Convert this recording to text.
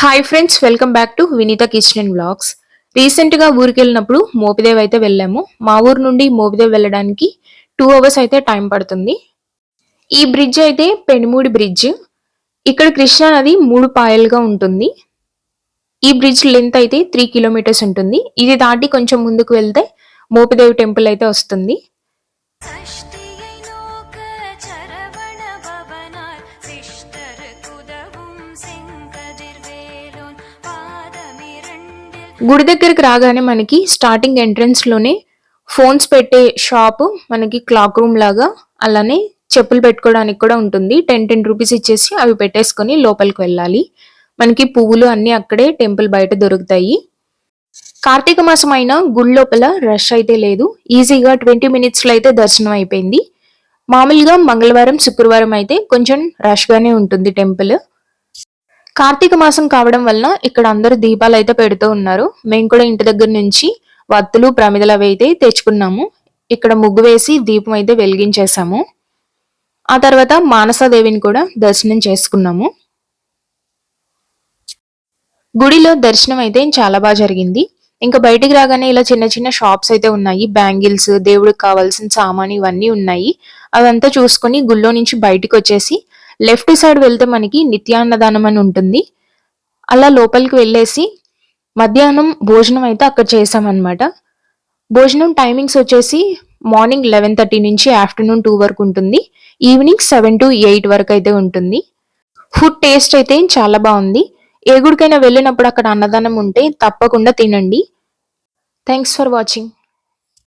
Hi friends welcome back to Vineetha kitchen and blogs రీసెంట్గా ఊరికి వెళ్ళినప్పుడు మోపిదేవ్ అయితే వెళ్ళాము. మా ఊరు నుండి మోపిదేవ్ వెళ్ళడానికి టూ అవర్స్ అయితే టైం పడుతుంది. ఈ బ్రిడ్జ్ అయితే పెనుమూడి బ్రిడ్జ్ ఇక్కడ కృష్ణా నది మూడు పాయలుగా ఉంటుంది. ఈ బ్రిడ్జ్ లెంత్ అయితే త్రీ కిలోమీటర్స్ ఉంటుంది. ఇది దాటి కొంచెం ముందుకు వెళ్తే మోపిదేవి టెంపుల్ అయితే వస్తుంది. గుడి దగ్గరికి రాగానే మనకి స్టార్టింగ్ ఎంట్రన్స్లోనే ఫోన్స్ పెట్టే షాప్ మనకి క్లాక్ రూమ్ లాగా అలానే చెప్పులు పెట్టుకోవడానికి కూడా ఉంటుంది. టెన్ టెన్ రూపీస్ ఇచ్చేసి అవి పెట్టేసుకొని లోపలికి వెళ్ళాలి. మనకి పువ్వులు అన్నీ అక్కడే టెంపుల్ బయట దొరుకుతాయి. కార్తీక మాసం అయినా గుడి లోపల రష్ అయితే లేదు. ఈజీగా ట్వంటీ మినిట్స్లో అయితే దర్శనం అయిపోయింది. మామూలుగా మంగళవారం శుక్రవారం అయితే కొంచెం రష్గానే ఉంటుంది టెంపుల్ కార్తీక మాసం కావడం వలన ఇక్కడ అందరూ దీపాలు అయితే పెడుతూ ఉన్నారు. మేము కూడా ఇంటి దగ్గర నుంచి వత్తులు ప్రమిదలు అవి అయితే తెచ్చుకున్నాము. ఇక్కడ ముగ్గు వేసి దీపం అయితే వెలిగించేసాము ఆ తర్వాత మానసాదేవిని కూడా దర్శనం చేసుకున్నాము. గుడిలో దర్శనం అయితే చాలా బాగా జరిగింది. ఇంకా బయటికి రాగానే ఇలా చిన్న చిన్న షాప్స్ అయితే ఉన్నాయి. బ్యాంగిల్స్ దేవుడికి కావాల్సిన సామాన్ ఇవన్నీ ఉన్నాయి. అదంతా చూసుకొని గుళ్ళో నుంచి బయటికి వచ్చేసి లెఫ్ట్ సైడ్ వెళ్తే మనకి నిత్యాన్నదానం అని ఉంటుంది. అలా లోపలికి వెళ్ళేసి మధ్యాహ్నం భోజనం అయితే అక్కడ చేసామన్నమాట భోజనం టైమింగ్స్ వచ్చేసి మార్నింగ్ లెవెన్ థర్టీ నుంచి ఆఫ్టర్నూన్ టూ వరకు ఉంటుంది. ఈవినింగ్ సెవెన్ టు ఎయిట్ వరకు అయితే ఉంటుంది. ఫుడ్ టేస్ట్ అయితే చాలా బాగుంది. ఏ గుడికైనా వెళ్ళినప్పుడు అక్కడ అన్నదానం ఉంటే తప్పకుండా తినండి. Thanks for watching.